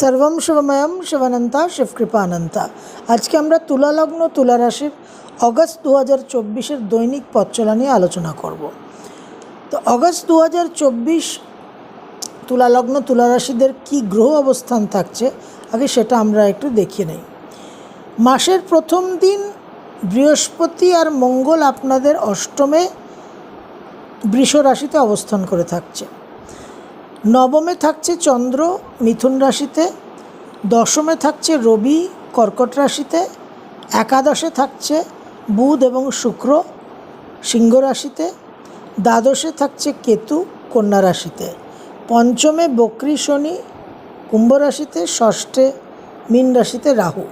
সর্বম শিবময়ম শিবানন্তা শিবকৃপানন্তা। আজকে আমরা তুলা লগ্ন তুলা রাশির অগস্ট দু হাজার চব্বিশের দৈনিক পথচলা নিয়ে আলোচনা করব। তো অগস্ট দু হাজার চব্বিশ তুলা লগ্ন তুলা রাশিদের কী গ্রহ অবস্থান থাকছে, আগে সেটা আমরা একটু দেখিয়ে নেই। মাসের প্রথম দিন বৃহস্পতি আর মঙ্গল আপনাদের অষ্টমে বৃষ রাশিতে অবস্থান করে থাকছে। নবমে থাকছে চন্দ্র মিথুন রাশিতে, দশমে থাকছে রবি কর্কট রাশিতে, একাদশে থাকছে বুধ এবং শুক্র সিংহ রাশিতে, দ্বাদশে থাকছে কেতু কন্যা রাশিতে, পঞ্চমে বক্রী শনি কুম্ভ রাশিতে, ষষ্ঠে মীন রাশিতে রাহু।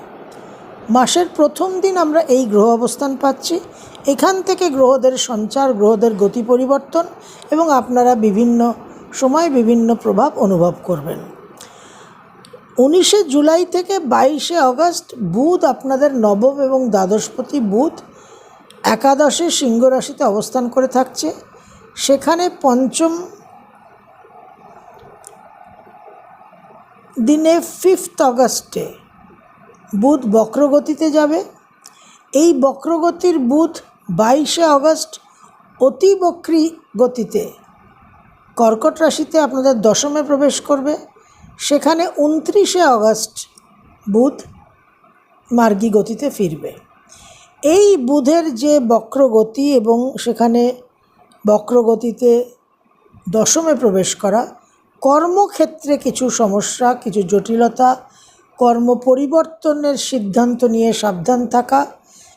মাসের প্রথম দিন আমরা এই গ্রহ অবস্থান পাচ্ছি। এখান থেকে গ্রহদের সঞ্চার, গ্রহদের গতি পরিবর্তন এবং আপনারা বিভিন্ন সময় বিভিন্ন প্রভাব অনুভব করবেন। উনিশে জুলাই থেকে বাইশে আগস্ট বুধ আপনাদের নবম এবং দ্বাদশপতি বুধ একাদশে সিংহ রাশিতে অবস্থান করে থাকছে। সেখানে পঞ্চম দিনে ফিফথ আগস্টে বুধ বক্রগতিতে যাবে। এই বক্রগতির বুধ বাইশে আগস্ট অতি বক্রী গতিতে কর্কট রাশিতে আপনাদের দশমে প্রবেশ করবে। সেখানে উনত্রিশে আগস্ট বুধ মার্গী গতিতে ফিরবে। এই বুধের যে বক্রগতি এবং সেখানে বক্রগতিতে দশমে প্রবেশ করা, কর্মক্ষেত্রে কিছু সমস্যা, কিছু জটিলতা, কর্ম পরিবর্তনের সিদ্ধান্ত নিয়ে সাবধান থাকা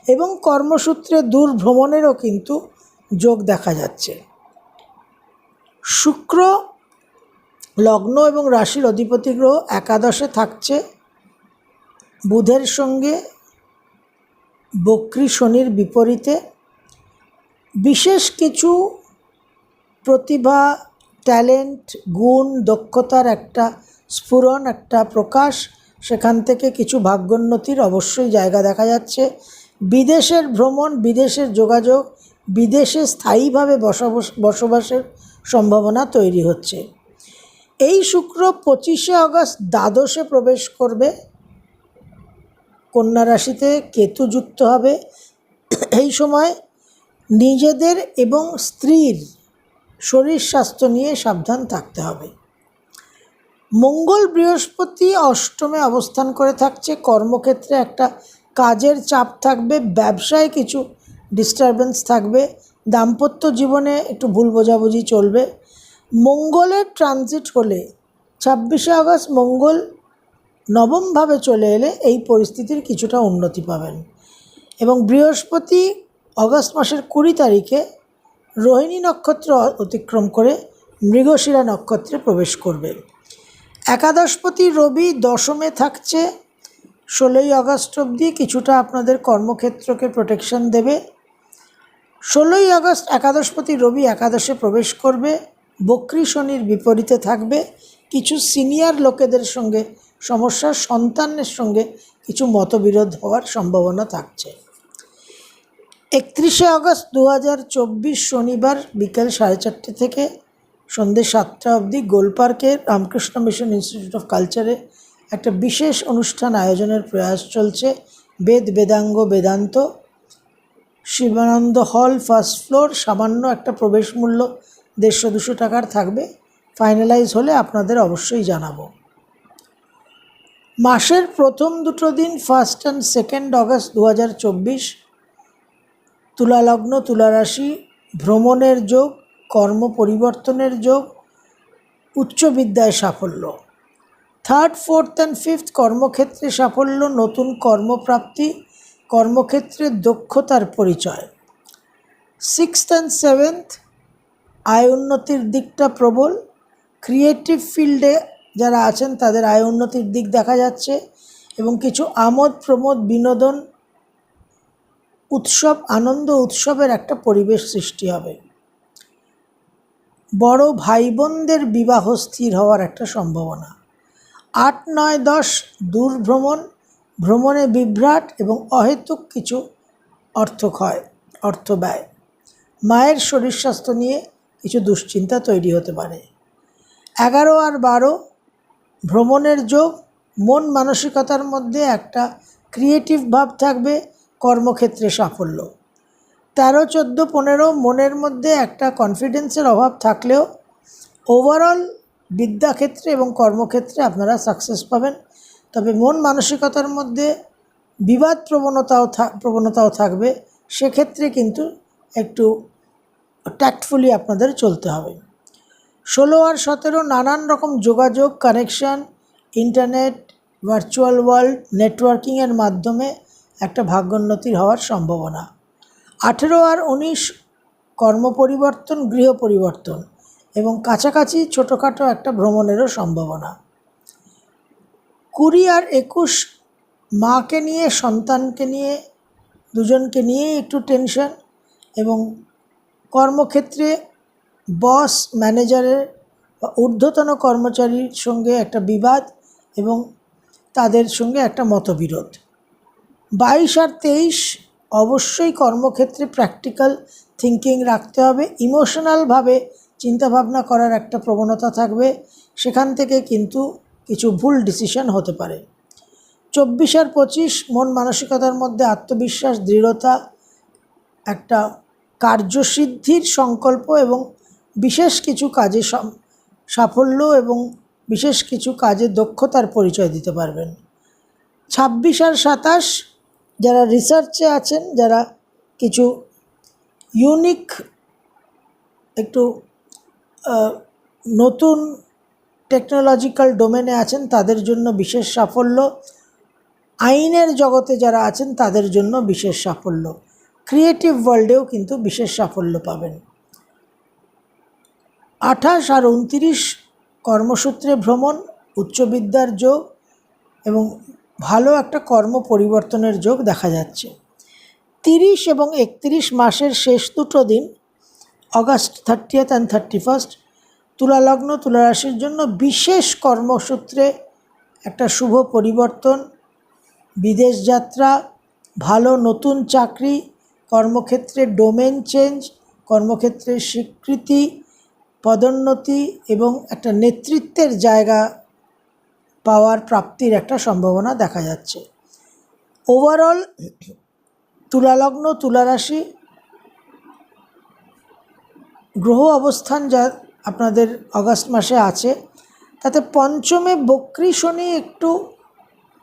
এবং কর্মসূত্রে দূর ভ্রমণেরও কিন্তু যোগ দেখা যাচ্ছে। শুক্র, লগ্ন এবং রাশির অধিপতি গ্রহ একাদশে থাকছে। বুধের সঙ্গে বক্রী শনির বিপরীতে। বিশেষ কিছু প্রতিভা, ট্যালেন্ট, গুণ, দক্ষতার একটা স্ফুরণ, একটা প্রকাশ, সেখান থেকে কিছু ভাগ্যোন্নতির অবশ্যই জায়গা দেখা যাচ্ছে। বিদেশের ভ্রমণ, বিদেশের যোগাযোগ, বিদেশে স্থায়ীভাবে বসবাস বসবাসের সম্ভাবনা তৈরি হচ্ছে। এই শুক্র পঁচিশে আগস্ট দ্বাদশে প্রবেশ করবে। কন্যা রাশিতে কেতু যুক্ত হবে। এই সময় নিজেদের এবং স্ত্রীর শরীর স্বাস্থ্য নিয়ে সাবধান থাকতে হবে। মঙ্গল বৃহস্পতি অষ্টমে অবস্থান করে থাকছে। কর্মক্ষেত্রে একটা কাজের চাপ থাকবে। ব্যবসায় কিছু ডিস্টারবেন্স থাকবে। দাম্পত্য জীবনে একটু ভুল বোঝাবুঝি চলবে। মঙ্গলের ট্রানজিট হলে ছাব্বিশে আগস্ট মঙ্গল নবমভাবে চলে এলে এই পরিস্থিতির কিছুটা উন্নতি পাবেন। এবং বৃহস্পতি অগস্ট মাসের কুড়ি তারিখে রোহিণী নক্ষত্র অতিক্রম করে মৃগশিরা নক্ষত্রে প্রবেশ করবে। একাদশপতি রবি দশমে থাকছে। ষোলোই আগস্ট অবধি কিছুটা আপনাদের কর্মক্ষেত্রকে প্রোটেকশন দেবে। ষোলোই আগস্ট একাদশপতি রবি একাদশে প্রবেশ করবে, বক্রি শনির বিপরীতে থাকবে, কিছু সিনিয়র লোকেদের সঙ্গে সমস্যা সন্তানের সঙ্গে কিছু মতবিরোধ হওয়ার সম্ভাবনা থাকছে। একত্রিশে আগস্ট দু হাজার চব্বিশ শনিবার বিকেল সাড়ে চারটে থেকে সন্ধ্যে সাতটা অবধি গোলপার্কের রামকৃষ্ণ মিশন ইনস্টিটিউট অফ কালচারে একটা বিশেষ অনুষ্ঠান আয়োজনের প্রয়াস চলছে। বেদ, বেদাঙ্গ, বেদান্ত শিবানন্দ হল ফার্স্ট ফ্লোর, সামান্য একটা প্রবেশ মূল্য, দেড়শো দুশো টাকার থাকবে। ফাইনালাইজ হলে আপনাদের অবশ্যই জানাব। মাসের প্রথম দুটো দিন ফার্স্ট অ্যান্ড সেকেন্ড অগস্ট দু হাজার চব্বিশ। তুলালগ্ন, তুলারাশি, ভ্রমণের যোগ, কর্ম পরিবর্তনের যোগ, উচ্চ বিদ্যায় সাফল্য। থার্ড, ফোর্থ অ্যান্ড ফিফথ কর্মক্ষেত্রে সাফল্য, নতুন কর্মপ্রাপ্তি কর্মক্ষেত্রে দক্ষতার পরিচয়। সিক্সথ অ্যান্ড সেভেন্থ আয় উন্নতির দিকটা প্রবল। ক্রিয়েটিভ ফিল্ডে যারা আছেন, তাদের আয় উন্নতির দিক দেখা যাচ্ছে এবং কিছু আমোদ প্রমোদ বিনোদন, উৎসব, আনন্দ উৎসবের একটা পরিবেশ সৃষ্টি হবে। বড় ভাই বোনদের বিবাহ স্থির হওয়ার একটা সম্ভাবনা। আট, নয়, দশ দূর ভ্রমণ ভ্রমণে বিভ্রাট এবং অহেতুক কিছু অর্থ ক্ষয়, অর্থ ব্যয়। মায়ের শরীর স্বাস্থ্য নিয়ে কিছু দুশ্চিন্তা তৈরি হতে পারে। এগারো আর বারো, ভ্রমণের যোগ, মন মানসিকতার মধ্যে একটা ক্রিয়েটিভ ভাব থাকবে কর্মক্ষেত্রে সাফল্য। তেরো, চোদ্দ, পনেরো, মনের মধ্যে একটা কনফিডেন্সের অভাব থাকলেও ওভারঅল বিদ্যাক্ষেত্রে এবং কর্মক্ষেত্রে আপনারা সাকসেস পাবেন। তবে মন মানসিকতার মধ্যে বিবাদ প্রবণতাও প্রবণতাও থাকবে, সেক্ষেত্রে কিন্তু একটু ট্যাক্টফুলি আপনাদের চলতে হবে। ষোলো আর সতেরো নানান রকম যোগাযোগ কানেকশান ইন্টারনেট ভার্চুয়াল ওয়ার্ল্ড নেটওয়ার্কিংয়ের মাধ্যমে একটা ভাগ্যোন্নতির হওয়ার সম্ভাবনা। আঠেরো আর উনিশ কর্ম পরিবর্তন, গৃহ পরিবর্তন এবং কাছাকাছি ছোটোখাটো একটা ভ্রমণেরও সম্ভাবনা। কুড়ি আর একুশ মাকে নিয়ে, সন্তানকে নিয়ে, দুজনকে নিয়েই একটু টেনশন এবং কর্মক্ষেত্রে বস, ম্যানেজারের বা ঊর্ধ্বতন কর্মচারীর সঙ্গে একটা বিবাদ এবং তাদের সঙ্গে একটা মতবিরোধ। বাইশ আর তেইশ অবশ্যই কর্মক্ষেত্রে প্র্যাকটিক্যাল থিঙ্কিং রাখতে হবে। ইমোশনালভাবে চিন্তাভাবনা করার একটা প্রবণতা থাকবে। সেখান থেকে কিন্তু কিছু ভুল ডিসিশন হতে পারে। চব্বিশ আর পঁচিশ মন মানসিকতার মধ্যে আত্মবিশ্বাস, দৃঢ়তা, একটা কার্যসিদ্ধির সংকল্প এবং বিশেষ কিছু কাজে সাফল্য এবং বিশেষ কিছু কাজে দক্ষতার পরিচয় দিতে পারবেন। ছাব্বিশ আর সাতাশ যারা রিসার্চে আছেন, যারা কিছু ইউনিক একটু নতুন টেকনোলজিক্যাল ডোমেনে আছেন, তাদের জন্য বিশেষ সাফল্য। আইনের জগতে যারা আছেন, তাদের জন্য বিশেষ সাফল্য। ক্রিয়েটিভ ওয়ার্ল্ডেও কিন্তু বিশেষ সাফল্য পাবেন। আঠাশ আর উনতিরিশ কর্মসূত্রে ভ্রমণ উচ্চবিদ্যার যোগ এবং ভালো একটা কর্ম পরিবর্তনের যোগ দেখা যাচ্ছে। তিরিশ এবং একত্রিশ মাসের শেষ দুটো দিন August thirtieth and thirty first তুলালগ্ন তুলারাশির জন্য বিশেষ কর্মসূত্রে একটা শুভ পরিবর্তন, বিদেশ যাত্রা, ভালো নতুন চাকরি, কর্মক্ষেত্রে ডোমেন চেঞ্জ, কর্মক্ষেত্রে স্বীকৃতি, পদোন্নতি এবং একটা নেতৃত্বের জায়গা পাওয়ার প্রাপ্তির একটা সম্ভাবনা দেখা যাচ্ছে। ওভারঅল তুলালগ্ন তুলারাশি গ্রহ অবস্থান যা আপনাদের অগাস্ট মাসে আছে, তাতে পঞ্চমে বক্রী শনি একটু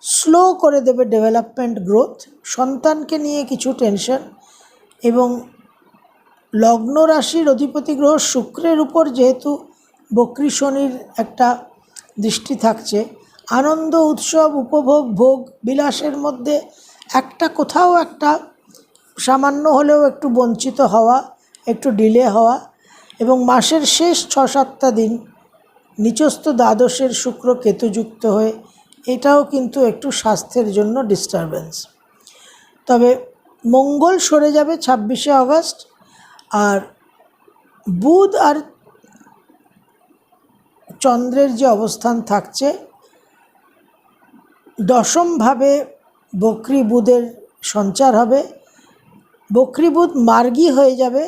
স্লো করে দেবে ডেভেলপমেন্ট গ্রোথ সন্তানকে নিয়ে কিছু টেনশন এবং লগ্ন রাশির অধিপতি গ্রহ শুক্রের উপর যেহেতু বক্রী শনির একটা দৃষ্টি থাকছে, আনন্দ, উৎসব, উপভোগ, ভোগ, বিলাসের মধ্যে একটা কোথাও একটা সামান্য হলেও একটু বঞ্চিত হওয়া, একটু ডিলে হওয়া এবং মাসের শেষ ছ সাতটা দিন নিচস্থ দ্বাদশের শুক্র কেতুযুক্ত হয়ে এটাও কিন্তু একটু স্বাস্থ্যের জন্য ডিস্টারবেন্স তবে মঙ্গল সরে যাবে ছাব্বিশে আগস্ট আর বুধ আর চন্দ্রের যে অবস্থান থাকছে, দশমভাবে বক্রী বুধের সঞ্চার হবে। বক্রী বুধ মার্গী হয়ে যাবে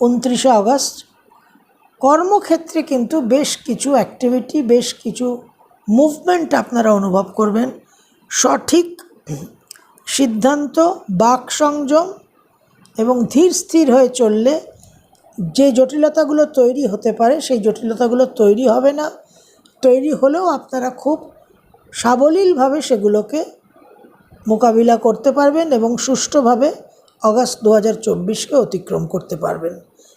উনত্রিশে আগস্ট। কর্মক্ষেত্রে কিন্তু বেশ কিছু অ্যাক্টিভিটি বেশ কিছু মুভমেন্ট আপনারা অনুভব করবেন। সঠিক সিদ্ধান্ত, বাক সংযম এবং ধীর স্থির হয়ে চললে যে জটিলতাগুলো তৈরি হতে পারে, সেই জটিলতাগুলো তৈরি হবে না। তৈরি হলেও আপনারা খুব সাবলীলভাবে সেগুলোকে মোকাবিলা করতে পারবেন এবং সুষ্ঠুভাবে অগাস্ট দু হাজার অতিক্রম করতে পারবেন।